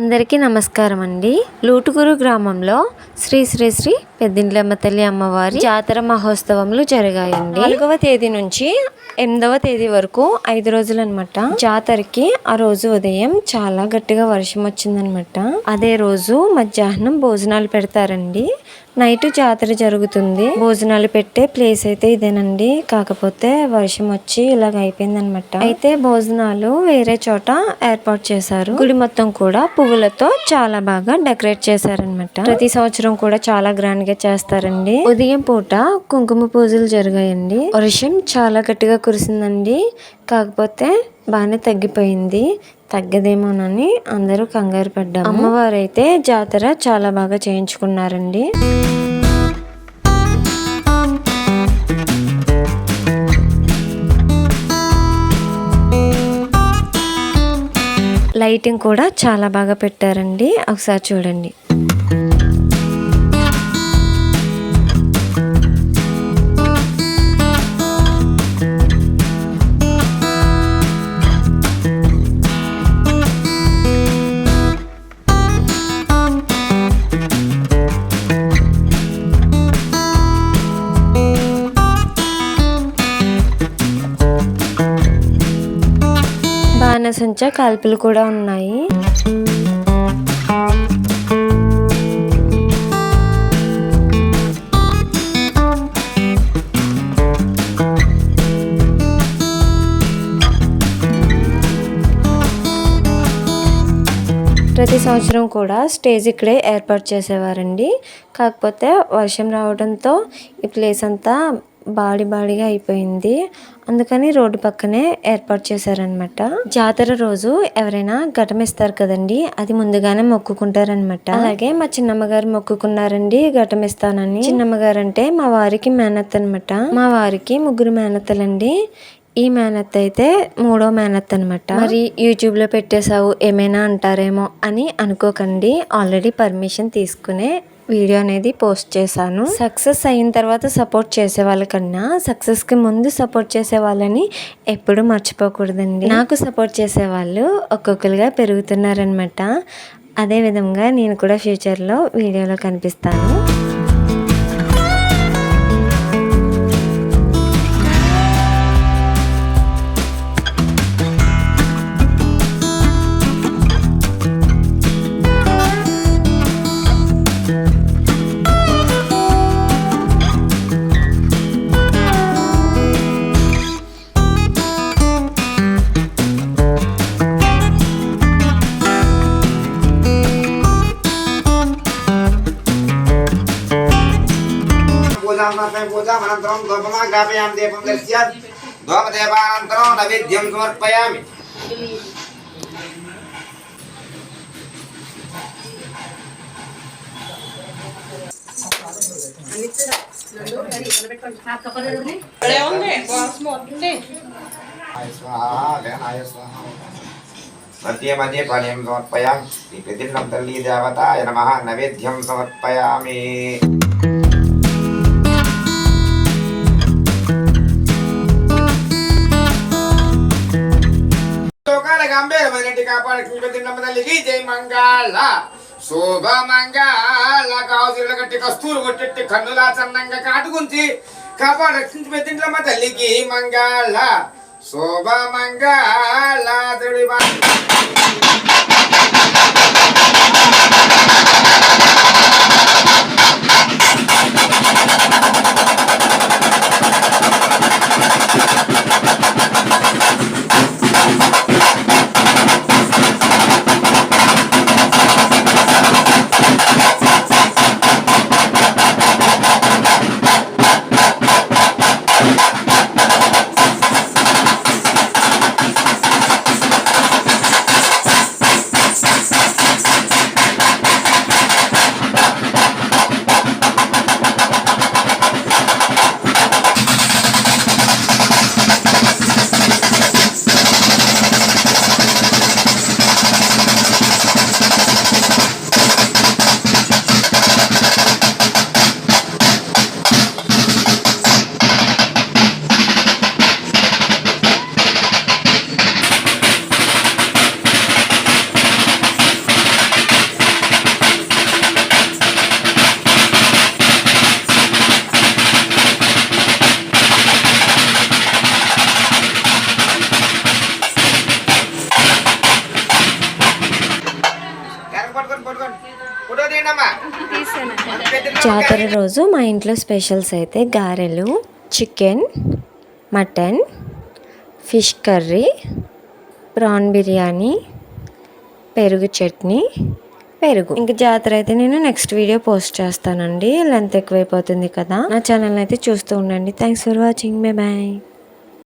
అందరికీ నమస్కారం అండి లూటుగురు గ్రామంలో శ్రీ శ్రీ శ్రీ పెద్దింట్లమ్మ తల్లి అమ్మవారి జాతర మహోత్సవములు జరిగాయండి. నాలుగవ తేదీ నుంచి ఎనిమిదవ తేదీ వరకు ఐదు రోజులు అనమాట జాతరకి ఆ రోజు ఉదయం చాలా గట్టిగా వర్షం వచ్చిందనమాట. అదే రోజు మధ్యాహ్నం భోజనాలు పెడతారండి. నైట్ జాతర జరుగుతుంది. భోజనాలు పెట్టే ప్లేస్ అయితే ఇదేనండి. కాకపోతే వర్షం వచ్చి ఇలాగ అయిపోయింది అనమాట అయితే భోజనాలు వేరే చోట ఏర్పాటు చేశారు. గుడి మొత్తం కూడా పువ్వులతో చాలా బాగా డెకరేట్ చేశారనమాట. ప్రతి సంవత్సరం కూడా చాలా గ్రాండ్గా చేస్తారండి. ఉదయం పూట కుంకుమ పూజలు జరిగాయండి. వర్షం చాలా గట్టిగా కురిసిందండి. కాకపోతే బాగానే తగ్గిపోయింది. తగ్గదేమోనని అందరూ కంగారు పడ్డాము. అమ్మవారైతే జాతర చాలా బాగా చేయించుకున్నారండి. లైటింగ్ కూడా చాలా బాగా పెట్టారండి. ఒకసారి చూడండి. సంచ కాల్పులు కూడా ఉన్నాయి. ప్రతి సంవత్సరం కూడా స్టేజ్ ఇక్కడే ఏర్పాటు చేసేవారండి. కాకపోతే వర్షం రావడంతో ఈ ప్లేస్ అంతా బాడి బాడిగా అయిపోయింది. అందుకని రోడ్డు పక్కనే ఏర్పాటు చేశారనమాట జాతర రోజు ఎవరైనా ఘటం ఇస్తారు కదండి అది ముందుగానే మొక్కుకుంటారనమాట అలాగే మా చిన్నమ్మగారు మొక్కుకున్నారండి ఘటం ఇస్తానని అంటే మా వారికి మేనత్ అనమాట మా వారికి ముగ్గురు మేనత్తలండి. ఈ మేనత్ అయితే మూడో మేనత్ అనమాట మరి యూట్యూబ్లో పెట్టేశావు ఏమైనా అంటారేమో అని అనుకోకండి. ఆల్రెడీ పర్మిషన్ తీసుకునే వీడియో అనేది పోస్ట్ చేశాను. సక్సెస్ అయిన తర్వాత సపోర్ట్ చేసే వాళ్ళకన్నా సక్సెస్కి ముందు సపోర్ట్ చేసే వాళ్ళని ఎప్పుడు మర్చిపోకూడదండి. నాకు సపోర్ట్ చేసే వాళ్ళు ఒక్కొక్కరుగా పెరుగుతున్నారనమాట అదే విధంగా నేను కూడా ఫ్యూచర్లో వీడియోలో కనిపిస్తాను. పూజామనంతరం ధూపమాగ్రాపయామి దీపం దర్శ్యాత్ ధూపదేవానంతరం నైవేద్యం సమర్పయామి మధ్య మధ్య పానీయం సమర్పయామి. శ్రీ ప్రతిన్నం తల్లి దేవతాయ నమ నైవేద్యం సమర్పయామి. లోకాల గంభీరమైనటి కాపాడుకుంటున్న తల్లికి జై మంగళ. శోభ మంగళ. కావుజీల కట్టి కస్తూరు కొట్టి కన్నులా చందంగా కాటుకుంచి కాపాడు రక్షించి పెద్దింట్లమ్మ తల్లికి మంగళ. శోభ మంగళ. తుడి జాతర రోజు మా ఇంట్లో స్పెషల్స్ అయితే గారెలు chicken mutton fish curry prawn biryani పెరుగు చట్నీ పెరుగు. ఇంక జాతర అయితే నేను నెక్స్ట్ వీడియో పోస్ట్ చేస్తానండి. లెంత్ ఎక్కువైపోతుంది కదా. నా ఛానల్ అయితే చూస్తూ ఉండండి. Thanks for watching. Bye bye.